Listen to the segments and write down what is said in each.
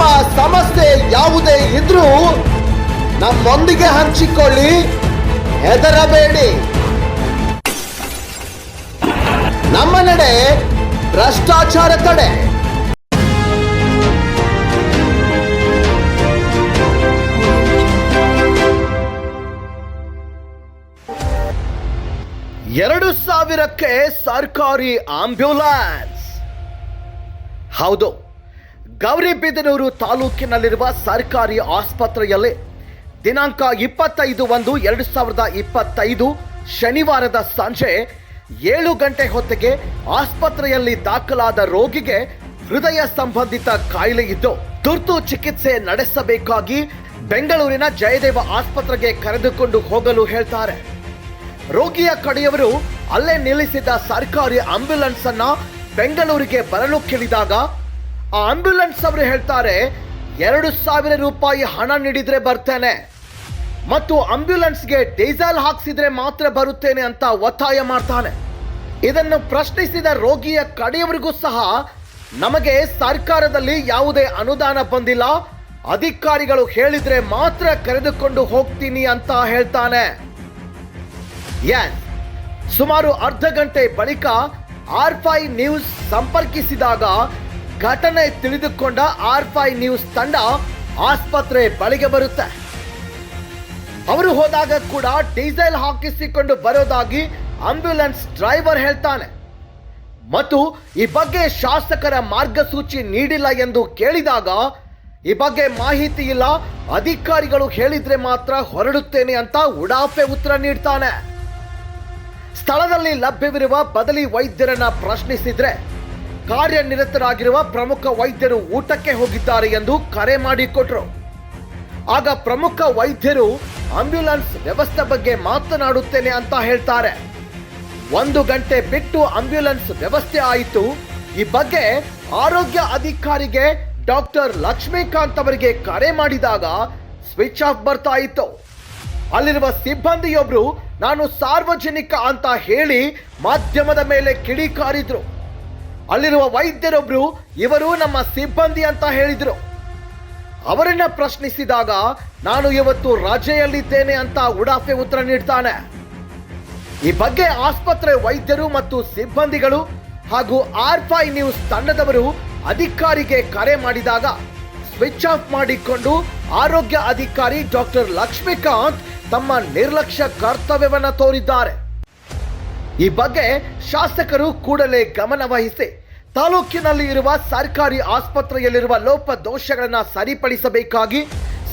ನಿಮ್ಮ ಸಮಸ್ಯೆ ಯಾವುದೇ ಇದ್ರೂ ನಮ್ಮೊಂದಿಗೆ ಹಂಚಿಕೊಳ್ಳಿ. ಹೆದರಬೇಡಿ. ನಮ್ಮ ನಡೆ ಭ್ರಷ್ಟಾಚಾರ ತಡೆ. ಎರಡು ಸಾವಿರಕ್ಕೆ ಸರ್ಕಾರಿ ಆಂಬ್ಯುಲೆನ್ಸ್. ಹೌದು. ಗೌರಿಬಿದನೂರು ತಾಲೂಕಿನಲ್ಲಿರುವ ಸರ್ಕಾರಿ ಆಸ್ಪತ್ರೆಯಲ್ಲಿ ದಿನಾಂಕ ಇಪ್ಪತ್ತೈದು ಒಂದು ಎರಡು ಸಾವಿರದ ಇಪ್ಪತ್ತೈದು ಶನಿವಾರದ ಸಂಜೆ ಏಳು ಗಂಟೆ ಹೊತ್ತಿಗೆ ಆಸ್ಪತ್ರೆಯಲ್ಲಿ ದಾಖಲಾದ ರೋಗಿಗೆ ಹೃದಯ ಸಂಬಂಧಿತ ಕಾಯಿಲೆ ಇದ್ದು ತುರ್ತು ಚಿಕಿತ್ಸೆ ನಡೆಸಬೇಕಾಗಿ ಬೆಂಗಳೂರಿನ ಜಯದೇವ ಆಸ್ಪತ್ರೆಗೆ ಕರೆದುಕೊಂಡು ಹೋಗಲು ಹೇಳ್ತಾರೆ. ರೋಗಿಯ ಕಡೆಯವರು ಅಲ್ಲೇ ನಿಲ್ಲಿಸಿದ ಸರ್ಕಾರಿ ಆಂಬ್ಯುಲೆನ್ಸ್ ಅನ್ನ ಬೆಂಗಳೂರಿಗೆ ಬರಲು ಕೇಳಿದಾಗ ಆ ಆಂಬ್ಯುಲೆನ್ಸ್ ಅವರು ಹೇಳ್ತಾರೆ, ಎರಡು ಸಾವಿರ ರೂಪಾಯಿ ಹಣ ನೀಡಿದ್ರೆ ಬರ್ತೇನೆ. ಮತ್ತು ಆಂಬ್ಯುಲೆನ್ಸ್ಗೆ ಡೀಸೆಲ್ ಹಾಕ್ಸಿದ್ರೆ ಮಾತ್ರ ಬರುತ್ತೇನೆ ಅಂತ ಒತ್ತಾಯ ಮಾಡ್ತಾನೆ. ಇದನ್ನು ಪ್ರಶ್ನಿಸಿದ ರೋಗಿಯ ಕಡೆಯವರಿಗೂ ಸಹ ನಮಗೆ ಸರ್ಕಾರದಲ್ಲಿ ಯಾವುದೇ ಅನುದಾನ ಬಂದಿಲ್ಲ. ಅಧಿಕಾರಿಗಳು ಹೇಳಿದ್ರೆ ಮಾತ್ರ ಕರೆದುಕೊಂಡು ಹೋಗ್ತೀನಿ ಅಂತ ಹೇಳ್ತಾನೆ. ಸುಮಾರು ಅರ್ಧ ಗಂಟೆ ಬಳಿಕ ಆರ್ ಫೈ ನ್ಯೂಸ್ ಸಂಪರ್ಕಿಸಿದಾಗ ಘಟನೆ ತಿಳಿದುಕೊಂಡ ಆರ್ ಫೈ ನ್ಯೂಸ್ ತಂಡ ಆಸ್ಪತ್ರೆ ಬಳಿಗೆ ಬರುತ್ತೆ. ಅವರು ಹೋದಾಗ ಕೂಡ ಡೀಸೆಲ್ ಹಾಕಿಸಿಕೊಂಡು ಬರೋದಾಗಿ ಆಂಬ್ಯುಲೆನ್ಸ್ ಡ್ರೈವರ್ ಹೇಳ್ತಾನೆ. ಮತ್ತು ಈ ಬಗ್ಗೆ ಶಾಸಕರ ಮಾರ್ಗಸೂಚಿ ನೀಡಿಲ್ಲ ಎಂದು ಕೇಳಿದಾಗ ಈ ಬಗ್ಗೆ ಮಾಹಿತಿ ಇಲ್ಲ, ಅಧಿಕಾರಿಗಳು ಹೇಳಿದ್ರೆ ಮಾತ್ರ ಹೊರಡುತ್ತೇನೆ ಅಂತ ಉಡಾಫೆ ಉತ್ತರ ನೀಡ್ತಾನೆ. ಸ್ಥಳದಲ್ಲಿ ಲಭ್ಯವಿರುವ ಬದಲಿ ವೈದ್ಯರನ್ನ ಪ್ರಶ್ನಿಸಿದ್ರೆ ಕಾರ್ಯನಿರತರಾಗಿರುವ ಪ್ರಮುಖ ವೈದ್ಯರು ಊಟಕ್ಕೆ ಹೋಗಿದ್ದಾರೆ ಎಂದು ಕರೆ ಮಾಡಿಕೊಟ್ರು. ಆಗ ಪ್ರಮುಖ ವೈದ್ಯರು ಆಂಬ್ಯುಲೆನ್ಸ್ ವ್ಯವಸ್ಥೆ ಬಗ್ಗೆ ಮಾತನಾಡುತ್ತೇನೆ ಅಂತ ಹೇಳ್ತಾರೆ. ಒಂದು ಗಂಟೆ ಬಿಟ್ಟು ಆಂಬ್ಯುಲೆನ್ಸ್ ವ್ಯವಸ್ಥೆ ಆಯಿತು. ಈ ಬಗ್ಗೆ ಆರೋಗ್ಯ ಅಧಿಕಾರಿಗೆ ಡಾಕ್ಟರ್ ಲಕ್ಷ್ಮೀಕಾಂತ್ ಅವರಿಗೆ ಕರೆ ಮಾಡಿದಾಗ ಸ್ವಿಚ್ ಆಫ್ ಬರ್ತಾ ಇತ್ತು. ಅಲ್ಲಿರುವ ಸಿಬ್ಬಂದಿಯೊಬ್ರು, ನಾನು ಸಾರ್ವಜನಿಕ ಅಂತ ಹೇಳಿ ಮಾಧ್ಯಮದ ಮೇಲೆ ಕಿಡಿಕಾರಿದ್ರು. ಅಲ್ಲಿರುವ ವೈದ್ಯರೊಬ್ರು, ಇವರು ನಮ್ಮ ಸಿಬ್ಬಂದಿ ಅಂತ ಹೇಳಿದ್ರು. ಅವರನ್ನ ಪ್ರಶ್ನಿಸಿದಾಗ ನಾನು ಇವತ್ತು ರಜೆಯಲ್ಲಿದ್ದೇನೆ ಅಂತ ಉಡಾಫೆ ಉತ್ತರ ನೀಡ್ತಾನೆ. ಈ ಬಗ್ಗೆ ಆಸ್ಪತ್ರೆ ವೈದ್ಯರು ಮತ್ತು ಸಿಬ್ಬಂದಿಗಳು ಹಾಗೂ ಆರ್ ಫೈ ನ್ಯೂಸ್ ತಂಡದವರು ಅಧಿಕಾರಿಗೆ ಕರೆ ಮಾಡಿದಾಗ ಸ್ವಿಚ್ ಆಫ್ ಮಾಡಿಕೊಂಡು ಆರೋಗ್ಯ ಅಧಿಕಾರಿ ಡಾಕ್ಟರ್ ಲಕ್ಷ್ಮೀಕಾಂತ್ ತಮ್ಮ ನಿರ್ಲಕ್ಷ್ಯ ಕರ್ತವ್ಯವನ್ನು ತೋರಿದ್ದಾರೆ. ಈ ಬಗ್ಗೆ ಶಾಸಕರು ಕೂಡಲೇ ಗಮನ ವಹಿಸಿ ತಾಲೂಕಿನಲ್ಲಿ ಇರುವ ಸರ್ಕಾರಿ ಆಸ್ಪತ್ರೆಯಲ್ಲಿರುವ ಲೋಪ ದೋಷಗಳನ್ನು ಸರಿಪಡಿಸಬೇಕಾಗಿ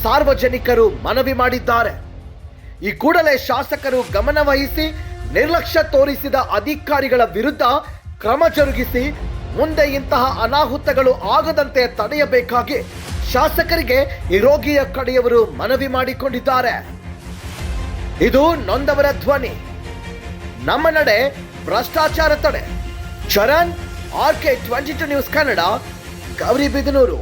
ಸಾರ್ವಜನಿಕರು ಮನವಿ ಮಾಡಿದ್ದಾರೆ. ಈ ಕೂಡಲೇ ಶಾಸಕರು ಗಮನವಹಿಸಿ ನಿರ್ಲಕ್ಷ್ಯ ತೋರಿಸಿದ ಅಧಿಕಾರಿಗಳ ವಿರುದ್ಧ ಕ್ರಮ ಜರುಗಿಸಿ ಮುಂದೆ ಇಂತಹ ಅನಾಹುತಗಳು ಆಗದಂತೆ ತಡೆಯಬೇಕಾಗಿ ಶಾಸಕರಿಗೆ ಈ ರೋಗಿಯ ಕಡೆಯವರು ಮನವಿ ಮಾಡಿಕೊಂಡಿದ್ದಾರೆ. ಇದು ನೊಂದವರ ಧ್ವನಿ. ನಮ್ಮ ನಡೆ ಭ್ರಷ್ಟಾಚಾರ ತಡೆ. Charan R K twenty two news Kannada Gauribidanur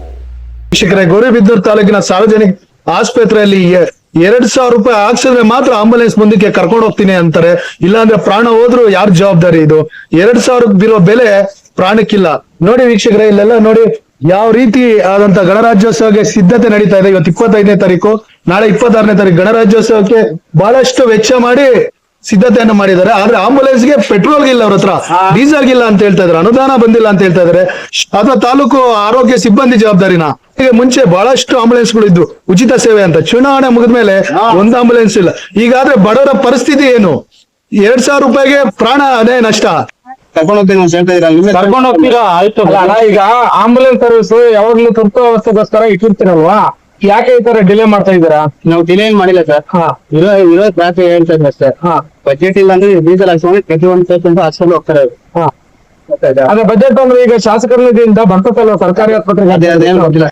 ವೀಕ್ಷಕರೇ ಗೌರಿಬಿದೂರು ತಾಲೂಕಿನ ಸಾರ್ವಜನಿಕ ಆಸ್ಪತ್ರೆಯಲ್ಲಿ ಎರಡ್ ಸಾವಿರ ರೂಪಾಯಿ ಹಾಕ್ಸಿದ್ರೆ ಮಾತ್ರ ಆಂಬುಲೆನ್ಸ್ ಮುಂದಕ್ಕೆ ಕರ್ಕೊಂಡು ಹೋಗ್ತೀನಿ ಅಂತಾರೆ. ಇಲ್ಲಾಂದ್ರೆ ಪ್ರಾಣ ಹೋದ್ರು ಯಾರ್ ಜವಾಬ್ದಾರಿ ಇದು? ಎರಡ್ ಬೀರೋ ಬೆಲೆ ಪ್ರಾಣಕ್ಕಿಲ್ಲ. ನೋಡಿ ವೀಕ್ಷಕರೇ, ಇಲ್ಲೆಲ್ಲ ನೋಡಿ ಯಾವ ರೀತಿ ಆದಂತ ಗಣರಾಜ್ಯೋತ್ಸವಕ್ಕೆ ಸಿದ್ಧತೆ ನಡೀತಾ ಇದೆ. ಇವತ್ತು ಇಪ್ಪತ್ತೈದನೇ ತಾರೀಕು, ನಾಳೆ ಇಪ್ಪತ್ತಾರನೇ ತಾರೀಕು ಗಣರಾಜ್ಯೋತ್ಸವಕ್ಕೆ ಬಹಳಷ್ಟು ವೆಚ್ಚ ಮಾಡಿ ಸಿದ್ಧತೆಯನ್ನು ಮಾಡಿದ್ದಾರೆ. ಆದ್ರೆ ಆಂಬುಲೆನ್ಸ್ಗೆ ಪೆಟ್ರೋಲ್ ಇಲ್ಲ ಅವ್ರ ಹತ್ರ. ಡೀಸೆಲ್ ಇಲ್ಲ ಅಂತ ಹೇಳ್ತಾ ಇದಾರೆ ಅನುದಾನ ಬಂದಿಲ್ಲ ಅಂತ ಹೇಳ್ತಾ ಇದಾರೆ ಅಥವಾ ತಾಲೂಕು ಆರೋಗ್ಯ ಸಿಬ್ಬಂದಿ ಜವಾಬ್ದಾರಿನ? ಈಗ ಮುಂಚೆ ಬಹಳಷ್ಟು ಆಂಬುಲೆನ್ಸ್ಗಳು ಇದ್ವು ಉಚಿತ ಸೇವೆ ಅಂತ. ಚುನಾವಣೆ ಮುಗಿದ್ಮೇಲೆ ಒಂದ್ ಆಂಬುಲೆನ್ಸ್ ಇಲ್ಲ. ಈಗಾದ್ರೆ ಬಡವರ ಪರಿಸ್ಥಿತಿ ಏನು? ಎರಡ್ ಸಾವಿರ ರೂಪಾಯಿಗೆ ಪ್ರಾಣ ಅದೇ ನಷ್ಟ. ಕರ್ಕೊಂಡು ಹೋಗ್ತೀನಿ ಹೇಳ್ತಾ ಇದ್ದೀರಾ? ನಿಮ್ಗೆ ಕರ್ಕೊಂಡು ಹೋಗ್ತೀರಾ? ಆಯ್ತು. ಈಗ ಆಂಬುಲೆನ್ಸ್ ಸರ್ವಿಸ್ ಯಾವಾಗ್ಲೂ ತುರ್ತು ಅವಸ್ಥೆಗೋಸ್ಕರ ಇಟ್ಟಿರ್ತೀರಲ್ವಾ? ಯಾಕೆ ಈ ತರ ಡಿಲೇ ಮಾಡ್ತಾ ಇದ್ದೀರಾ? ನಾವು ಡಿಲೇ ಏನ್ ಮಾಡಿಲ್ಲ ಸರ್ ಹಾ. ಇರೋ ಇರೋ ಟ್ರಾಫಿಕ್ ಹೇಳ್ತಾ ಅಷ್ಟೇ ಸರ್ ಹಾ. ಬಜೆಟ್ ಇಲ್ಲ ಅಂದ್ರೆ ಡೀಸೆಲ್ ಹಾಕ್ಸ್ಕೊಂಡು ಪ್ರತಿ ಒಂದು ಪರ್ಸೆಂಟ್ ಹಾಕ್ಸ್ಕೊಂಡು ಹೋಗ್ತಾರೆ ಹಾ. ಅದೇ ಬಜೆಟ್ ಅಂದ್ರೆ ಈಗ ಶಾಸಕರ ನಿಧಿಯಿಂದ ಬರ್ತದಲ್ಲ ಸರ್ಕಾರಿ ಆಸ್ಪತ್ರೆಗೆ ಅದೇ ಅದೇನು ಗೊತ್ತಿಲ್ಲ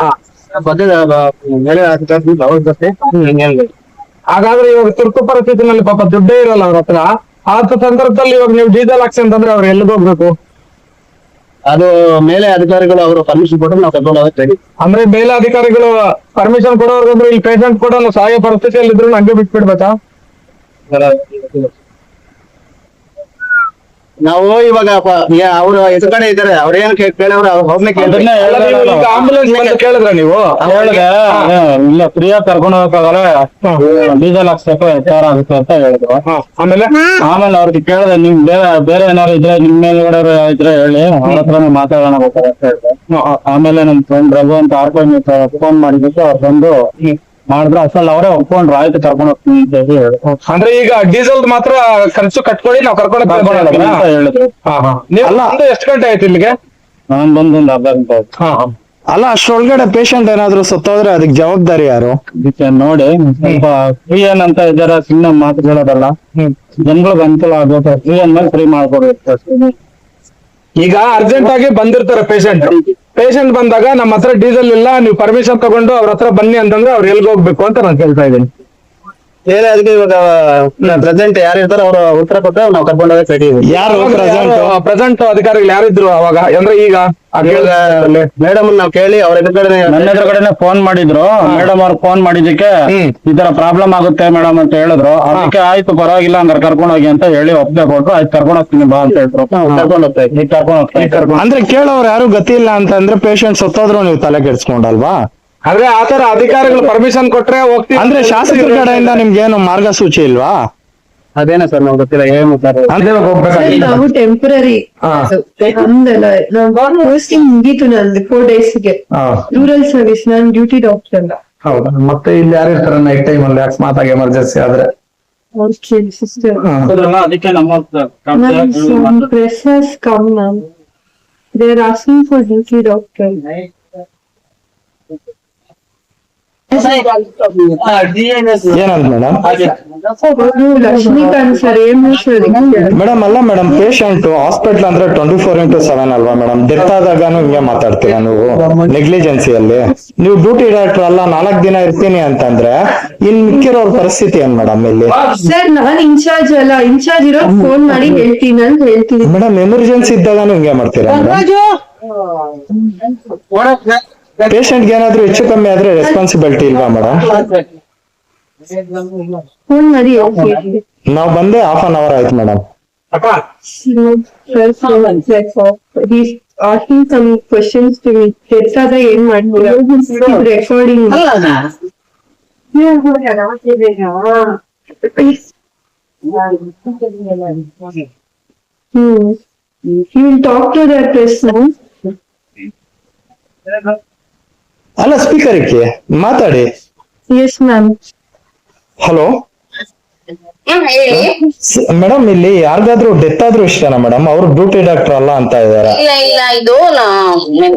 ಹಾ. ಬದ್ದೆ ಮೇಲೆ ಹಾಗಾದ್ರೆ ಇವಾಗ ತುರ್ತು ಪರಿಸ್ಥಿತಿನಲ್ಲಿ ಪಾಪ ದುಡ್ಡೇ ಇರಲ್ಲ ಅವ್ರ ಹತ್ರ. ಆ ಸಂದರ್ಭದಲ್ಲಿ ಇವಾಗ ನೀವು ಡೀಸೆಲ್ ಹಾಕ್ಸಿ ಅಂತಂದ್ರೆ ಅವ್ರು ಎಲ್ಲಿಗೆ ಹೋಗ್ಬೇಕು ಅದು ಮೇಲೆ ಅಧಿಕಾರಿಗಳು ಅವರು ಪರ್ಮಿಷನ್ ಕೊಟ್ಟರೆ ನಾವು ಕರ್ಕೊಂಡು ಹೋಗಕ್ಕೆ ರೆಡಿ ಅಂದ್ರೆ ಮೇಲೆ ಅಧಿಕಾರಿಗಳು ಪರ್ಮಿಷನ್ ಕೊಡೋರ್ಗಂದ್ರೆ ಇಲ್ಲಿ ಪೇಷಂಟ್ ಕೂಡ ಸಹಾಯ ಪರಿಸ್ಥಿತಿಯಲ್ಲಿ ಇದ್ರು ಹಂಗೆ ಬಿಟ್ಬಿಡ್ಬೇಕಾ? ನಾವು ಇವಾಗ ಅವರು ಎಷ್ಟು ಕಡೆ ಇದಾರೆ ಅವ್ರೇನ್ ಕೇಳವ್ರ ಒಮ್ಮೆ ಕೇಳಿದ್ರೆ ಆಂಬುಲೆನ್ಸ್ ಕೇಳಿದ್ರ ನೀವು? ಹೇಳಿದೆ. ಇಲ್ಲ ಫ್ರೀಯಾಗಿ ಕರ್ಕೊಂಡು ಹೋಗಕ್ಕಾಗಲ್ಲ ಡೀಸೆಲ್ ಹಾಕ್ಸ್ಬೇಕು ಹೆಚ್ಚಾರ ಆಗುತ್ತೆ ಅಂತ ಹೇಳಿದ್ರು. ಹಾ, ಆಮೇಲೆ? ಆಮೇಲೆ ಅವ್ರಿಗೆ ಕೇಳಿದೆ ನಿಮ್ ಬೇರೆ ಬೇರೆ ಏನಾರು ಇದ್ರೆ ನಿಮ್ ಮೇಲ್ಗಡೆ ಇದ್ರೆ ಹೇಳಿ ಅವ್ರ ಹತ್ರನೇ ಮಾತಾಡೋಣ ಬೇಕಾಗುತ್ತೆ ಅಂತ ಆಮೇಲೆ ನಮ್ ಫ್ರೆಂಡ್ ರಘು ಅಂತ ಆರ್ಕೊಂಡು ಫೋನ್ ಮಾಡಿದ್ದಕ್ಕೆ ಅವ್ರು ಬಂದು ಮಾಡಿದ್ರು ಅಸಲ್ ಅವರೇ ಒಪ್ಕೊಂಡ್ರು ಆಯ್ತು ಕರ್ಕೊಂಡು ಹೋಗ್ತೀನಿ ಅಂತ ಹೇಳಿ ಹೇಳಿದ್ರು. ಅಂದ್ರೆ ಈಗ ಡೀಸೆಲ್ ಮಾತ್ರ ಖರ್ಚು ಕಟ್ಕೊಳ್ಳಿ ನಾವು ಕರ್ಕೊಂಡು ಕರ್ಕೊಂಡು ಹೋಗ್ತೀನಿ ಅಂತ ಹೇಳಿದ್ರು. ನೀವು ಎಷ್ಟು ಗಂಟೆ ಆಯ್ತು ಇಲ್ಲಿಗೆ? ನಾನ್ ಬಂದು ಒಂದು ಅರ್ಧ ಗಂಟೆ ಆಯ್ತು. ಹಾ ಹಾ. ಅಲ್ಲ ಅಷ್ಟ್ರೊಳಗಡೆ ಪೇಷಂಟ್ ಏನಾದ್ರು ಸತ್ತೋದ್ರೆ ಅದಕ್ಕೆ ಜವಾಬ್ದಾರಿ ಯಾರು? ಅದಕ್ಕೆ ನೋಡಿ ಸ್ವಲ್ಪ ಫ್ರೀ ಏನಂತ ಇದಾರ ಸುಮ್ಮನೆ ಮಾತು ಹೇಳೋದಲ್ಲ. ಜನಗಳಿಗೆ ಅನುಕೂಲ ಆಗುತ್ತೆ ಫ್ರೀ ಅಂದ್ಮೇಲೆ ಫ್ರೀ ಮಾಡ್ಕೊಡ್ಬೇಕು ಈಗ ಅರ್ಜೆಂಟ್ ಆಗಿ ಬಂದಿರ್ತಾರೆ ಪೇಷಂಟ್ ಪೇಷಂಟ್ ಬಂದಾಗ ನಮ್ಮ ಹತ್ರ ಡೀಸೆಲ್ ಇಲ್ಲ, ನೀವು ಪರ್ಮಿಷನ್ ತಗೊಂಡು ಅವ್ರ ಹತ್ರ ಬನ್ನಿ ಅಂತಂದ್ರೆ ಅವ್ರು ಎಲ್ಗ್ ಹೋಗ್ಬೇಕು ಅಂತ ನಾನು ಕೇಳ್ತಾ ಇದ್ದೀನಿ. ಬೇರೆ ಅದಕ್ಕೆ ಇವಾಗ ಪ್ರೆಸೆಂಟ್ ಯಾರು ಇರ್ತಾರೋ ಅವ್ರ ಉತ್ತರ ಕೊಟ್ಟರೆ ನಾವು ಕರ್ಕೊಂಡು ಹೋಗಕ್ ರೆಡಿ ಯಾರು ಪ್ರೆಸೆಂಟ್ ಪ್ರೆಸೆಂಟ್ ಅಧಿಕಾರಿಗಳು ಯಾರಿದ್ರು ಅವಾಗ? ಅಂದ್ರೆ ಈಗ ಮೇಡಮ್ ನಾವು ಕೇಳಿ ಅವ್ರ ಎದುರುಗಡೆ ನನ್ನ ಎದುರುಗಡೆನೆ ಫೋನ್ ಮಾಡಿದ್ರು. ಮೇಡಮ್ ಅವ್ರು ಫೋನ್ ಮಾಡಿದಕ್ಕೆ. ಈ ತರ ಪ್ರಾಬ್ಲಮ್ ಆಗುತ್ತೆ ಮೇಡಮ್ ಅಂತ ಹೇಳಿದ್ರು. ಅದಕ್ಕೆ ಆಯ್ತು ಪರವಾಗಿಲ್ಲ ಅಂದ್ರೆ ಕರ್ಕೊಂಡು ಹೋಗಿ ಅಂತ ಹೇಳಿ ಒಪ್ಪಿಗೆ ಕೊಟ್ರು. ಆಯ್ತು ಕರ್ಕೊಂಡು ಹೋಗ್ತೀನಿ ಬಾ ಅಂತ ಹೇಳಿದ್ರು. ಕರ್ಕೊಂಡು ಹೋಗ್ತಾ ಈಗ ಕರ್ಕೊಂಡು ಹೋಗ್ತೀನಿ ಅಂದ್ರೆ ಕೇಳೋರು ಯಾರು ಗತಿ ಇಲ್ಲ ಅಂತಂದ್ರೆ ಪೇಷಂಟ್ ಸತ್ತೋದ್ರು ನೀವು ತಲೆ ಕೆಡ್ಸ್ಕೊಂಡಲ್ವಾ? ಅಂದ್ರೆ ಆತರ ಅಧಿಕಾರಿಗಳು ಪರ್ಮಿಷನ್ ಕೊಟ್ರೆ ಹೋಗ್ತೀವಿ. ಅಂದ್ರೆ ಶಾಸಕರ ಕಡೆಯಿಂದ ನಿಮ್ಗೆ ಏನು ಮಾರ್ಗಸೂಚಿ ಇಲ್ವಾ? ಅದೇನ ಸರ್ ನಾವು ಗೊತ್ತಿಲ್ಲ ಏನು ಸರ್? ಅಂದ್ರೆ ನಾವು ಟೆಂಪರರಿ. ನಮ್ದಲ್ಲ ನಾವು ಪೋಸ್ಟಿಂಗ್ ಮುಗೀತು ನಂದು ಫೋರ್ ಡೇಸ್ಗೆ ಗೆ. ರೂರಲ್ ಸರ್ವಿಸ್ ನಾನು ಡ್ಯೂಟಿ ಡಾಕ್ಟರ್ ಅಲ್ಲ. ಹೌದಾ? ಮತ್ತೆ ಇಲ್ಲಿ ಯಾರು ಇರ್ತಾರೆ ನೈಟ್ ಟೈಮ್ ಅಲ್ಲಿ? ಅಕಸ್ಮಾತ್ ಆಗಿ ಎಮರ್ಜೆನ್ಸಿ ಆದ್ರೆ? ಸಿಸ್ಟರ್. ಅದಕ್ಕೆ ನಮ್ಮ some for has doctor now. They are asking for duty doctor. ಏನಂತ ಮೇಡಮ್ ಏನ್ ಸರ್? ಮೇಡಮ್ ಅಲ್ಲ ಮೇಡಮ್ ಪೇಷಂಟ್ ಹಾಸ್ಪಿಟಲ್ ಅಂದ್ರೆ ಟ್ವೆಂಟಿ ಫೋರ್ ಇಂಟು ಸೆವೆನ್ ಅಲ್ವಾ ಮೇಡಮ್ ಡೆತ್ ಆದಾಗನು ಹಿಂಗೆ ಮಾತಾಡ್ತೀರಾ ನೀವು? ನೆಗ್ಲಿಜೆನ್ಸಿಯಲ್ಲಿ ನೀವು ಡ್ಯೂಟಿ ಡಾಕ್ಟರ್ ಅಲ್ಲ ನಾಲ್ಕ್ ದಿನ ಇರ್ತೀನಿ ಅಂತಂದ್ರೆ ಇನ್ ಮಿಕ್ಕಿರೋರ್ ಪರಿಸ್ಥಿತಿ ಏನ್ ಮೇಡಮ್ ಇಲ್ಲಿ? ಸರ್ ನಾನ್ ಇನ್ಚಾರ್ಜ್ ಅಲ್ಲ ಇನ್ಚಾರ್ಜ್ ಇರೋ ಫೋನ್ ಮಾಡಿ ಹೇಳ್ತೀನಿ ಅಂತ ಹೇಳ್ತೀನಿ. ಮೇಡಮ್ ಎಮರ್ಜೆನ್ಸಿ ಇದ್ದಾಗನು ಹಿಂಗೆ ಮಾಡ್ತೀರಾ ಪೇಷಂಟ್ಗೆ ಏನಾದ್ರು ಹೆಚ್ಚು ಕಮ್ಮಿ ಆದ್ರೆ ರೆಸ್ಪಾನ್ಸಿಬಿಲಿಟಿ ಇಲ್ವಾ ಮೇಡಮ್ ಫೋನ್ ಮಾಡಿ ಹೇಳ್ತೀನಿ ನಾವ್ ಬಂದೆ ಹಾಫ್ ಅನ್ ಅವರ್ ಆಯ್ತು madam He's asking some questions to me. ತೆಗ್ದಾಗ ಏನ್ ಮಾಡ್ತೀರಾ? Recording Hmm. You will talk to that person. ಅಲ್ಲ ಸ್ಪೀಕರ್ ಇಕ್ಕಿ ಮಾತಾಡಿ. ಎಸ್ ಮ್ಯಾಮ್ ಹಲೋ ಮೇಡಮ್ ಇಲ್ಲಿ ಯಾರಿಗಾದ್ರೂ ಡೆತ್ ಆದ್ರೂ ಇಷ್ಟನಾ ಮೇಡಮ್ ಅವ್ರು ಡ್ಯೂಟಿ ಡಾಕ್ಟರ್ ಅಲ್ಲ ಅಂತ ಇದಾರೆ. ಇಲ್ಲ ಇಲ್ಲ ಇದು ನಾ-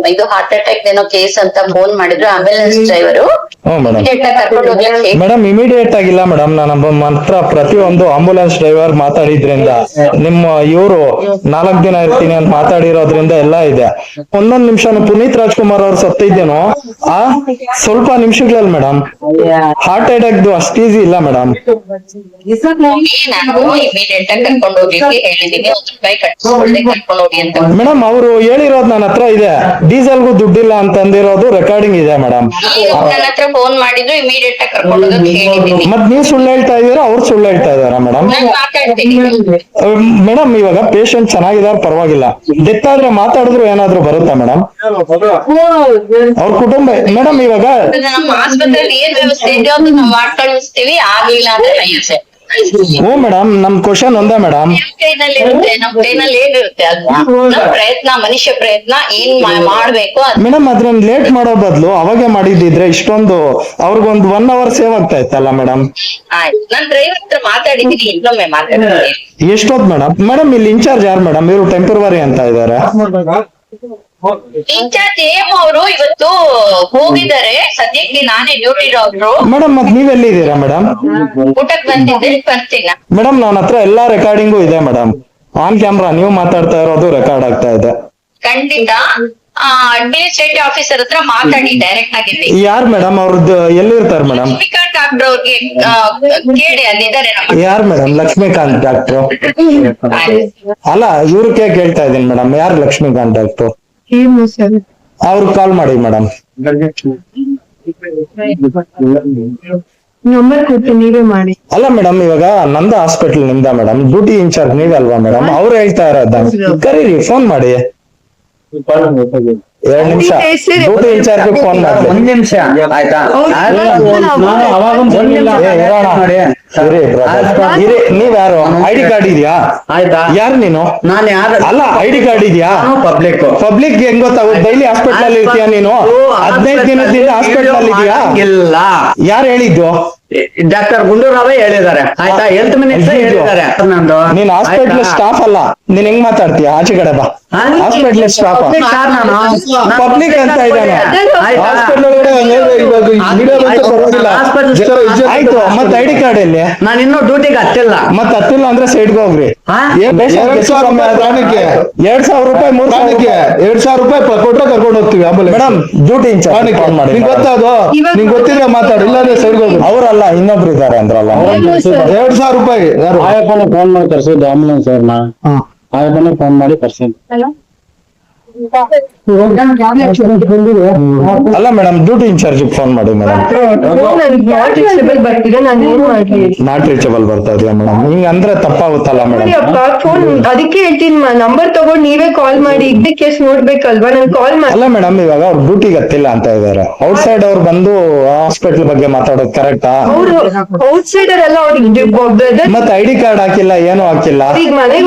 ಇದು ಹಾರ್ಟ್ ಅಟ್ಯಾಕ್ ಏನೋ ಕೇಸ್ ಅಂತ ಫೋನ್ ಮಾಡಿದ್ರು ಆಂಬ್ಯುಲೆನ್ಸ್ ಡ್ರೈವರು ಹ್ಮ್ ಮೇಡಮ್ ಮೇಡಮ್ ಇಮಿಡಿಯೇಟ್ ಆಗಿಲ್ಲ ಮೇಡಮ್ ನಾನು ಮಾತ್ರ ಪ್ರತಿಯೊಂದು ಆಂಬುಲೆನ್ಸ್ ಡ್ರೈವರ್ ಮಾತಾಡಿದ್ರಿಂದ ನಿಮ್ಮ ಇವರು ನಾಲ್ಕ್ ದಿನ ಇರ್ತೀನಿ ಅಂತ ಮಾತಾಡಿರೋದ್ರಿಂದ ಎಲ್ಲಾ ಇದೆ. ಒಂದೊಂದ್ ನಿಮಿಷ ಪುನೀತ್ ರಾಜ್ಕುಮಾರ್ ಅವ್ರು ಸತ್ತಿದ್ದೇನೋ ಆ ಸ್ವಲ್ಪ ನಿಮಿಷಗಳಲ್ಲ ಮೇಡಮ್ ಹಾರ್ಟ್ ಅಟ್ಯಾಕ್ ಅಷ್ಟು ಈಸಿ ಇಲ್ಲ ಮೇಡಮ್ ಮೇಡಮ್ ಅವರು ಹೇಳಿರೋದು ನನ್ನ ಹತ್ರ ಇದೆ. ಡೀಸೆಲ್ಗೂ ದುಡ್ಡಿಲ್ಲ ಅಂತಂದಿರೋದು ರೆಕಾರ್ಡಿಂಗ್ ಇದೆ ಮೇಡಮ್ ಹತ್ರ ಫೋನ್ ಮಾಡಿದ್ರು ಇಮಿಡಿಯೇಟ್ ಆಗಿ ಕರ್ಕೊಂಡು ಹೋಗಕ್ ಮತ್ ನೀವ್ ಸುಳ್ಳು ಹೇಳ್ತಾ ಇದೀರಾ ಅವ್ರು ಸುಳ್ಳು ಹೇಳ್ತಾ ಇದಾರ ಮೇಡಮ್ ನಾನ್ ಮಾತಾಡ್ತೀನಿ. ಮೇಡಮ್ ಇವಾಗ ಪೇಷಂಟ್ ಚೆನ್ನಾಗಿದಾರೆ ಪರವಾಗಿಲ್ಲ. ಡೆತ್ ಆದ್ರೆ ಮಾತಾಡಿದ್ರು ಏನಾದ್ರು ಬರುತ್ತಾ ಮೇಡಮ್ ಅವ್ರ ಕುಟುಂಬ ಮೇಡಮ್ ಇವಾಗ ನಮ್ಮ ಆಸ್ಪತ್ರೆಯಲ್ಲಿ ಏನ್ ವ್ಯವಸ್ಥೆ ಇದೆಯೋ ನಾವು ಮಾಡ್ಕಳಿಸ್ತೀವಿ ಆಗ್ಲಿಲ್ಲ ಅಂದ್ರೆ. ಹ್ಞೂ ಮೇಡಮ್ ನಮ್ ಕ್ವಶನ್ ಒಂದೇ ಮೇಡಮ್ ಕೈನಲ್ಲಿ ಇರುತ್ತೆ ನಮ್ ಕೈನಲ್ಲಿ ಏನಿರುತ್ತೆ ನಮ್ ಪ್ರಯತ್ನ ಮನುಷ್ಯ ಪ್ರಯತ್ನ ಏನ್ ಮಾ- ಮಾಡ್ಬೇಕು ಅದ್ ಮೇಡಮ್ ಅದ್ರನ್ನ ಲೇಟ್ ಮಾಡೋ ಬದಲು ಅವಾಗೆ ಮಾಡಿದ್ದಿದ್ರೆ ಇಷ್ಟೊಂದು ಅವ್ರಿಗೊಂದು ಒನ್ ಅವರ್ ಸೇವ್ ಆಗ್ತಾ ಇತ್ತಲ್ಲ ಮೇಡಮ್ ಆಯ್ತು. ನಾನ್ ಡ್ರೈವರ್ ಹತ್ರ ಮಾತಾಡಿದೀನಿ ಇನ್ನೊಮ್ಮೆ ಮಾತಾಡ್ತೀನಿ. ಎಷ್ಟೊತ್ ಮೇಡಮ್ ಮೇಡಮ್ ಇಲ್ಲಿ ಇನ್ಚಾರ್ಜ್ ಯಾರು ಮೇಡಮ್ ಇವರು ಟೆಂಪರ್ವರಿ ಅಂತ ಇದಾರೆ ಇನ್ಚಾರ್ಜ್ ಅವರು ಇವತ್ತು ಹೋಗಿದ್ದಾರೆ. ಸದ್ಯಕ್ಕೆ ನಾನೇ ಡ್ಯೂಟಿ ಡಾಕ್ಟ್ರು ಮೇಡಮ್ ಮತ್ ನೀವೆಲ್ಲಿದ್ದೀರಾ ಮೇಡಮ್? ಊಟಕ್ಕೆ ಬಂದಿದ್ದೆ ಬರ್ತೀನ. ಮೇಡಮ್ ನನ್ನ ಹತ್ರ ಎಲ್ಲಾ ರೆಕಾರ್ಡಿಂಗು ಇದೆ ಮೇಡಮ್. ಆನ್ ಕ್ಯಾಮ್ರಾ ನೀವು ಮಾತಾಡ್ತಾ ಇರೋದು ರೆಕಾರ್ಡ್ ಆಗ್ತಾ ಇದೆ. ಖಂಡಿತ. ಅಡ್ಮಿನಿಸ್ಟ್ರೇಟಿವ್ ಆಫೀಸರ್ ಹತ್ರ ಮಾತಾಡಿ ಡೈರೆಕ್ಟ್ ಆಗಿ ಯಾರ್ ಮೇಡಮ್ ಅವ್ರದ್ದು ಎಲ್ಲಿರ್ತಾರೆ ಮೇಡಮ್? ಲಕ್ಷ್ಮೀಕಾಂತ್ ಡಾಕ್ಟರ್ ಅವ್ರಿಗೆ ಕೇಳಿ ಅಲ್ಲಿದ್ದಾರೆ ನಮ್ಮ ಯಾರ್ ಮೇಡಮ್? ಲಕ್ಷ್ಮೀಕಾಂತ್ ಡಾಕ್ಟ್ರು ಅಲ್ಲ ಇವ್ರಿಗೆ ಕೇಳ್ತಾ ಇದೀನಿ ಮೇಡಮ್. ಯಾರು ಲಕ್ಷ್ಮೀಕಾಂತ್ ಡಾಕ್ಟ್ರು ಏನು ಸರ್ ಅವ್ರು ಕಾಲ್ ಮಾಡಿ ಮೇಡಮ್ ನಂಬರ್ ಕೊಟ್ಟು ನೀವೇ ಮಾಡಿ. ಅಲ್ಲ ಮೇಡಮ್ ಇವಾಗ ನಂದ ಹಾಸ್ಪಿಟಲ್ನಿಂದ ಮೇಡಮ್ ಡ್ಯೂಟಿ ಇನ್ಚಾರ್ಜ್ ನೀವೇ ಅಲ್ವಾ ಮೇಡಮ್ ಅವ್ರು ಹೇಳ್ತಾ ಇರೋದ. ಕರೀರಿ ಫೋನ್ ಮಾಡಿ. ಎರಡ್ ನಿಮಿಷ. ಡ್ಯೂಟಿ ಇನ್ಚಾರ್ಜ್ ಫೋನ್ ಮಾಡಿ ಒಂದ್ ನಿಮಿಷ. ಆಯ್ತಾ? ನೀವ್ ಯಾರು? ಐಡಿ ಕಾರ್ಡ್ ಇದೆಯಾ? ಆಯ್ತಾ? ಯಾರು ನೀನು? ನಾನು ಯಾರು? ಅಲ್ಲ ಐಡಿ ಡಿ ಕಾರ್ಡ್ ಇದೆಯಾ? ಪಬ್ಲಿಕ್ ಪಬ್ಲಿಕ್ ಹೆಂಗ್ ಗೊತ್ತಾಗುತ್ತೆ ಡೈಲಿ ಹಾಸ್ಪಿಟಲ್ ಅಲ್ಲಿ ಇರ್ತೀಯ ನೀನು? ಹದಿನೈದು ದಿನದಿಂದ ಹಾಸ್ಪಿಟಲ್ ಅಲ್ಲಿ ಇದೀಯಾ? ಇಲ್ಲ ಯಾರು ಹೇಳಿದ್ದು? ಡಾಕ್ಟರ್ ಗುಂಡೂರಾವೇ ಹೇಳಿದ್ದಾರೆ. ಆಯ್ತಾ? Health minister. ಹೇಳಿದ್ದಾರೆ. ನಂದು ನೀನ್ ಹಾಸ್ಪಿಟಲ್ ಸ್ಟಾಫ್ ಅಲ್ಲ. ನೀನ್ ಹೆಂಗ್ ಮಾತಾಡ್ತೀಯ? ಆಚೆ ಕಡೆ ಬಾ? ಹಾಸ್ಪಿಟಲ್ ಸ್ಟಾಫ್ ಪಬ್ಲಿಕ್ ಅಂತ ಇದ್ದಾನೆ. ಆಯ್ತಾ? ಹಾಸ್ಪಿಟಲ್ ಒಳಗಡೆ ಹಂಗಾದ್ರೆ ಇವಾಗ ವಿಡಿಯೋ ಬಂತು ಪರವಾಗಿಲ್ಲ. Hospital ಜರ ಇಜ್ಜತ್ ಆಯ್ತು. ಮತ್ ಐ ಡಿ ಕಾರ್ಡ್ ಇಲ್ಲಿ ನಾನು ಇನ್ನೂ ಡ್ಯೂಟಿಗೆ ಹತ್ತಿಲ್ಲ. ಮತ್ತೆ ಹತ್ತಿಲ್ಲ ಅಂದ್ರೆ ಸೈಡ್ಗೆ ಹೋಗ್ರಿ. ಎರಡ್ ಸಾವಿರ ರೂಪಾಯಿ ಆದ್ರೆ ಪ್ರಾಣಕ್ಕೆ. ಎರಡ್ ಸಾವಿರ ರೂಪಾಯಿ ಮೂರ್ ಸಾವಿರಕ್ಕೆ ಎರಡ್ ಸಾವಿರ ರೂಪಾಯಿ ಕೊಟ್ಟು ಕರ್ಕೊಂಡು ಹೋಗ್ತೀವಿ ಮೇಡಮ್ ಡ್ಯೂಟಿ ಇನ್ಚಾರ್ಜ್ ನಿಂಗ್ ಗೊತ್ತಾದು? ನಿಂಗೆ ನಿಂಗ್ ಗೊತ್ತಿದ್ರೆ ಮಾತಾಡು. ಇಲ್ಲಾಂದ್ರೆ ಸೈಡ್ ಹೋಗ್ರಿ ಅವರಲ್ಲ. ಇನ್ನೊಬ್ರು ಇದಾರೆ ಅಂದ್ರಲ್ಲ. ಎರಡ್ ಸಾವಿರ ರೂಪಾಯಿ ಯಾರು? ಆಯಪ್ಪನ ಫೋನ್ ಮಾಡಿ ಕರ್ಸಿದ್ದು ಆಂಬುಲೆನ್ಸ್ ಅವ್ರನ್ನ. ಆಯಪ್ಪನ ಫೋನ್ ಮಾಡಿ ಕರ್ಸಿದ್ದು. ಅಲ್ಲ ಮೇಡಮ್ ಡ್ಯೂಟಿ ಇನ್ಚಾರ್ಜ್ ಫೋನ್ ಮಾಡಿ ಮೇಡಮ್ ನಾಟ್ ರೀಚಬಲ್ ಬರ್ತಾ ಇದೆಯಾ ಮೇಡಮ್ ಹಿಂಗ ಅಂದ್ರೆ ತಪ್ಪಾಗುತ್ತಲ್ಲ ಮೇಡಮ್ ಫೋನ್ ಅದಕ್ಕೆ ಹೇಳ್ತೀನಿ ನಂಬರ್ ತಗೊಂಡ್ ನೀವೇ ಕಾಲ್ ಮಾಡಿ ಇದ್ದ ಕೇಸ್ ನೋಡ್ಬೇಕಲ್ವಾ? ನಾನು ಕಾಲ್ ಮಾಡಿ ಅಲ್ಲ ಮೇಡಮ್ ಇವಾಗ ಅವ್ರು ಡ್ಯೂಟಿ ಹತ್ತಿಲ್ಲ ಅಂತ ಇದಾರೆ. ಔಟ್ ಸೈಡ್ ಅವ್ರು ಬಂದು ಹಾಸ್ಪಿಟಲ್ ಬಗ್ಗೆ ಮಾತಾಡೋದು ಕರೆಕ್ಟಾ ಅವ್ರು ಔಟ್ ಸೈಡರ್ ಎಲ್ಲ ಅವ್ರಿಗೆ ಮತ್ತೆ ಐ ಡಿ ಕಾರ್ಡ್ ಹಾಕಿಲ್ಲ ಏನು ಹಾಕಿಲ್ಲ. ಈಗ ಮನೆ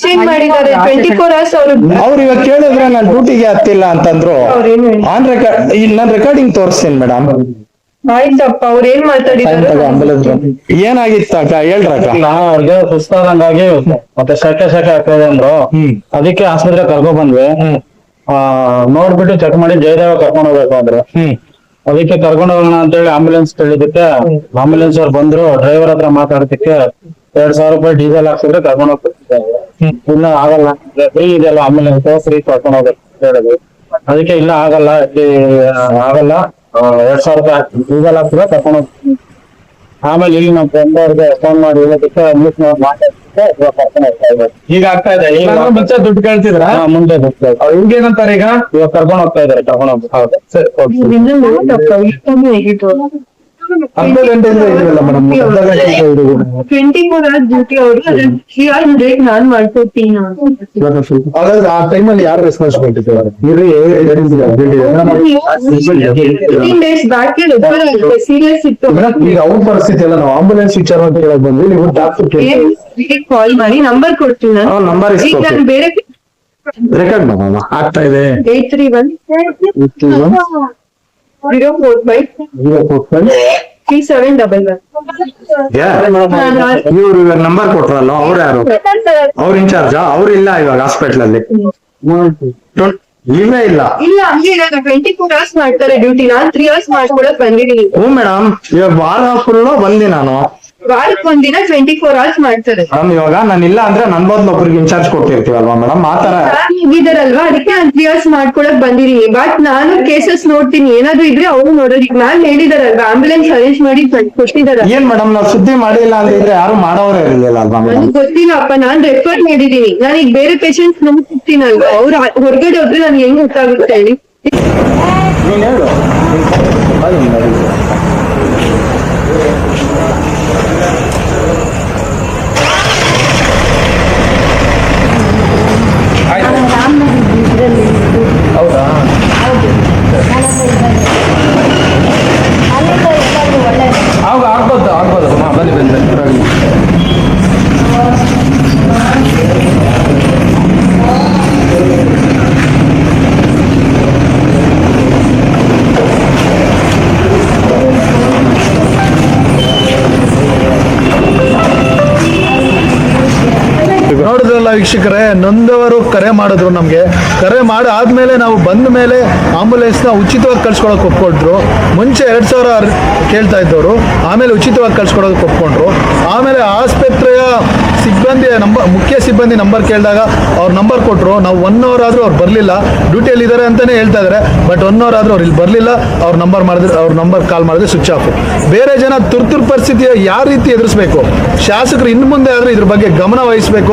ಚೇಂಜ್ ಮಾಡಿದ್ದಾರೆ ಟ್ವೆಂಟಿ ಫೋರ್ ಅವರ್ಸ್ ಅವ್ರು ಅವ್ರು ಇವಾಗ ಕೇಳಿದ್ರೆ ನಾನು ಡ್ಯೂಟಿಗೆ ಹತ್ತಿಲ್ಲ ಅಂತಂದ್ರು. ಅವ್ರೇನು ಆನ್ ರೆಕಾರ್ಡ್ ನಾನು ರೆಕಾರ್ಡಿಂಗ್ ತೋರಿಸ್ತೀನಿ ಮೇಡಮ್ ಆಯ್ತಪ್ಪ ಅವ್ರು ಏನ್ ಮಾತಾಡಿದ್ದಾರೆ ಏನಾಗಿತ್ತು ಅಕ್ಕ? ಹೇಳ್ರಕ್ಕ ಅವ್ರಿಗೆ ಸುಸ್ತಾದಂಗಾಗಿ ಮತ್ತೆ ಶಕೆ ಶಕೆ ಆಗ್ತದೆ ಅಂದ್ರು. ಹ್ಮ್. ಅದಕ್ಕೆ ಆಸ್ಪತ್ರೆ ಕರ್ಕೊ ಬಂದ್ವಿ. ಆ ನೋಡ್ಬಿಟ್ಟು ಚೆಕ್ ಮಾಡಿ ಜಯದೇವ ಕರ್ಕೊಂಡ್ ಹೋಗ್ಬೇಕು ಅಂದ್ರು. ಹ್ಮ್. ಅದಕ್ಕೆ ಕರ್ಕೊಂಡ್ ಹೋಗೋಣ ಅಂತ ಹೇಳಿ ಆಂಬುಲೆನ್ಸ್ ಕೇಳಿದಕ್ಕೆ ಆಂಬುಲೆನ್ಸ್ ಅವ್ರು ಬಂದ್ರು. ಡ್ರೈವರ್ ಹತ್ರ ಮಾತಾಡೋದಕ್ಕೆ ಎರಡ್ ಸಾವಿರ ರೂಪಾಯಿ ಡೀಸೆಲ್ ಹಾಕ್ಸಿದ್ರೆ ಕರ್ಕೊಂಡ್ ಹೋಗ್ತಿದ್ದಾರೆ ಇನ್ನೂ ಆಗಲ್ಲ. ಫ್ರೀ ಇದೆಯಲ್ಲ ಆಂಬುಲೆನ್ಸ್ ಫ್ರೀ ಕರ್ಕೊಂಡ್ ಹೋಗ್ಬೇಕು. ಅಂತ ಹೇಳಿದ್ರು ಅದಕ್ಕೆ ಇಲ್ಲ ಆಗಲ್ಲ. ಇಲ್ಲಿ ಆಗಲ್ಲ. ಎರಡ್ ಸಾವಿರ ರೂಪಾಯಿ ಹಾಕ್ಸಿದ್ರೆ ಕರ್ಕೊಂಡ್ ಹೋಗ್ತೀನಿ ಆಮೇಲೆ ಇಲ್ಲಿ ನಮ್ಮ ಫ್ರೆಂಡ್ ಅವ್ರಿಗೆ ಫೋನ್ ಮಾಡಿ ಹೇಳೋದಕ್ಕೆ ನ್ಯೂಸ್ ಮಾತಾಡ್ತಿದ್ದೆ ಇವಾಗ ಕರ್ಕೊಂಡು ಹೋಗ್ತಾ ಇದ್ದಾರೆ. ಈಗ ಆಗ್ತಾ ಇದೆ. ಈಗ ಮುಂಚೆ ದುಡ್ಡು ಕೇಳ್ತಿದ್ರ? ಮುಂದೆ ಹೋಗ್ತಾ ಇದ್ದಾರೆ. ಏನಂತಾರೆ ಈಗ? ಇವಾಗ ಕರ್ಕೊಂಡು ಹೋಗ್ತಾ ಇದಾರೆ ಕರ್ಕೊಂಡು ಹೌದು. ಸರಿ ಓಕೆ ಗಂಟೆಯಿಂದ ಇದೆಯಲ್ಲ ಮೇಡಮ್ ಅರ್ಧ ಗಂಟೆಯಿಂದ ಟ್ವೆಂಟಿ ಫೋರ್ ಅವರ್ಸ್ ಡ್ಯೂಟಿ ಅವರು ತ್ರೀ ಅವರ್ಸ್ ಬ್ರೇಕ್ ನಾನ್ ಹಾಗಾದ್ರೆ ಆ ಟೈಮಲ್ಲಿ ಯಾರು ರೆಸ್ಪಾನ್ಸಿಬಿಲಿಟಿ ಇರ್ರಿ ಫಿಫ್ಟೀನ್ ಡೇಸ್ ಬ್ಯಾಕ್ ಸೀರಿಯಸ್ ಇತ್ತು. ಮೇಡಮ್ ಈಗ ಅವ್ರ ಪರಿಸ್ಥಿತಿ ಎಲ್ಲ ನಾವು ಆಂಬುಲೆನ್ಸ್ ವಿಚಾರ ಅಂತ ಕೇಳಕ್ ಬಂದ್ವಿ ನೀವು ಡಾಕ್ಟರ್ ಕಾಲ್ ಮಾಡಿ ನಂಬರ್ ಕೊಡ್ತೀನಿ ನಾನು. ಅವ್ರ ಈಗ ನಾನು ಬೇರೆ ರೆಕಾರ್ಡ್ ಮಾಡಮ್ಮ ಆಗ್ತಾ ಇದೆ. Eight three one zero four five three seven double one ಇವ್ರು ಇವಾಗ ನಂಬರ್ ಕೊಟ್ರಲ್ಲ ಅವ್ರು ಯಾರು? ಅವ್ರ ಇನ್ಚಾರ್ಜಾ ಅವ್ರು ಇಲ್ಲ ಇವಾಗ ಹಾಸ್ಪಿಟಲ್ ಅಲ್ಲಿ. ಇಲ್ಲೇ ಇಲ್ಲ. ಇಲ್ಲ ಹಂಗೆ ಇರೋದು. ಟ್ವೆಂಟಿ ಫೋರ್ ಅವರ್ಸ್ ಮಾಡ್ತಾರೆ ಡ್ಯೂಟಿ ನಾನ್ ತ್ರೀ ಅವರ್ಸ್ ಮಾಡ್ಕೊಳಕ್ ಬಂದಿದ್ದೀನಿ. ಹ್ಞೂ ಮೇಡಮ್ ಇವಾಗ ವಾರ ಹಾಸ್ಪಿಟಲ್ ಬಂದಿ ನಾನು. ವಾರಕ್ಕೆ ಒಂದಿನ ಟ್ವೆಂಟಿ ಫೋರ್ ಅವರ್ಸ್ ಮಾಡ್ತಾರೆ. ಮೇಡಮ್ ಇವಾಗ ನಾನು ಇಲ್ಲ ಅಂದ್ರೆ ನನ್ ಬದಲು ಒಬ್ರಿಗೆ ಇನ್ಚಾರ್ಜ್ ಕೊಟ್ಟಿರ್ತೀವಲ್ವಾ ಮೇಡಮ್ ಆತರ ಹೋಗಿದಾರಲ್ವಾ ಅದಕ್ಕೆ ನಾನ್ ತ್ರೀ ಅವರ್ಸ್ ಮಾಡ್ಕೊಳಕ್ ಬಂದಿದ್ದೀನಿ. ಬಟ್ ನಾನು ಕೇಸಸ್ ನೋಡ್ತೀನಿ. ಏನಾದ್ರು ಇದ್ರೆ ಅವ್ರು ನೋಡೋದು ಈಗ ಮ್ಯಾಮ್ ಹೇಳಿದಾರಲ್ವಾ? ಆಂಬುಲೆನ್ಸ್ ಅರೇಂಜ್ ಮಾಡಿ ಕೊಟ್ಟಿದಾರ. ಏನ್ ಮೇಡಮ್ ನಾವು ಸುದ್ದಿ ಮಾಡಿಲ್ಲ ಅಂದ್ರೆ ಯಾರು ಮಾಡೋರೇ ಇರ್ಲಿಲ್ಲ ಅಲ್ವಾ ಮೇಡಮ್ ನನಗ್ ಗೊತ್ತಿಲ್ಲ ಅಪ್ಪ. ನಾನ್ ರೆಫರ್ ಮಾಡಿದೀನಿ ನಾನು ಈಗ ಬೇರೆ ಪೇಷಂಟ್ಸ್ ಸಿಗ್ತೀನಲ್ವಾ ಅವ್ರು ಹೊರಗಡೆ ಹೋದ್ರೆ ನನ್ಗೆ ಹೆಂಗ್ ಗೊತ್ತಾಗುತ್ತೆ ಹೇಳಿ? ನೀನ್ ಹೇಳು. ಕರೆ ನಮಗೆ ಕರೆ ಮಾಡಿ ಆದ್ಮೇಲೆ ನಾವು ಬಂದ ಮೇಲೆ ಆಂಬುಲೆನ್ಸ್ನ ಉಚಿತವಾಗಿ ಕಳ್ಸ್ಕೊಳಕ್ಕೆ ಒಪ್ಕೊಂಡ್ರು. ಮುಂಚೆ ಎರಡು ಸಾವಿರ ಕೇಳ್ತಾ ಇದ್ದವರು, ಆಮೇಲೆ ಉಚಿತವಾಗಿ ಕಳ್ಸ್ಕೊಡೋದಕ್ಕೆ ಒಪ್ಕೊಂಡ್ರು. ಆಮೇಲೆ ಆಸ್ಪತ್ರೆಯ ಸಿಬ್ಬಂದಿ ನಂಬರ್ ಮುಖ್ಯ ಸಿಬ್ಬಂದಿ ನಂಬರ್ ಕೇಳಿದಾಗ ಅವ್ರ ನಂಬರ್ ಕೊಟ್ಟರು ನಾವು ಒನ್ ಅವರ್ ಆದ್ರೂ ಅವ್ರು ಬರಲಿಲ್ಲ. ಡ್ಯೂಟಿಯಲ್ಲಿ ಇದ್ದಾರೆ ಅಂತಾನೆ ಹೇಳ್ತಾ ಇದ್ದಾರೆ ಬಟ್ ಒನ್ ಅವರ್ ಆದ್ರೂ ಅವ್ರು ಇಲ್ಲಿ ಬರಲಿಲ್ಲ. ಅವ್ರ ನಂಬರ್ ಮಾಡಿದ್ರೆ, ಅವ್ರ ನಂಬರ್ ಕಾಲ್ ಮಾಡಿದ್ರೆ ಸ್ವಿಚ್ ಆಫ್ ಬೇರೆ ಜನ ತುರ್ತುರ್ ಪರಿಸ್ಥಿತಿಯ ಯಾವ ರೀತಿ ಎದುರಿಸಬೇಕು? ಶಾಸಕರು ಇನ್ನು ಮುಂದೆ ಆದ್ರೂ ಇದ್ರ ಬಗ್ಗೆ ಗಮನ ವಹಿಸಬೇಕು.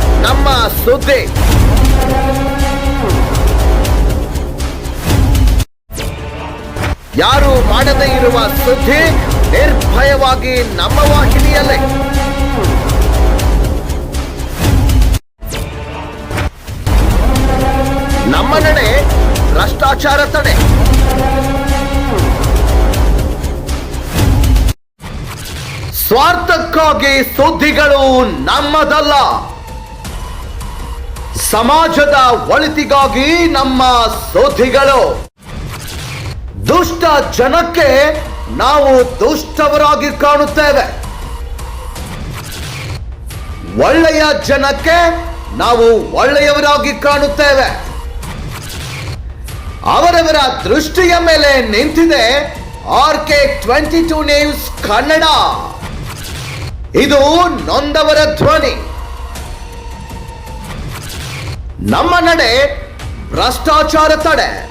ನಮ್ಮ ಸುದ್ದಿ. ಯಾರು ಮಾಡದೇ ಇರುವ ಸುದ್ದಿ ನಿರ್ಭಯವಾಗಿ ನಮ್ಮ ವಾಹಿನಿಯಲ್ಲೇ. ನಮ್ಮ ನಡೆ ಭ್ರಷ್ಟಾಚಾರ ತಡೆ. ಸ್ವಾರ್ಥಕ್ಕಾಗಿ ಸುದ್ದಿಗಳು ನಮ್ಮದಲ್ಲ. ಸಮಾಜದ ಒಳಿತಿಗಾಗಿ ನಮ್ಮ ಸೋಧಿಗಳು. ದುಷ್ಟ ಜನಕ್ಕೆ ನಾವು ದುಷ್ಟವರಾಗಿ ಕಾಣುತ್ತೇವೆ. ಒಳ್ಳೆಯ ಜನಕ್ಕೆ ನಾವು ಒಳ್ಳೆಯವರಾಗಿ ಕಾಣುತ್ತೇವೆ. ಅವರವರ ದೃಷ್ಟಿಯ ಮೇಲೆ ನಿಂತಿದೆ R K twenty two news Kannada. ಇದು ನೊಂದವರ ಧ್ವನಿ. ನಮ್ಮ ನಡೆ ಭ್ರಷ್ಟಾಚಾರ ತಡೆ.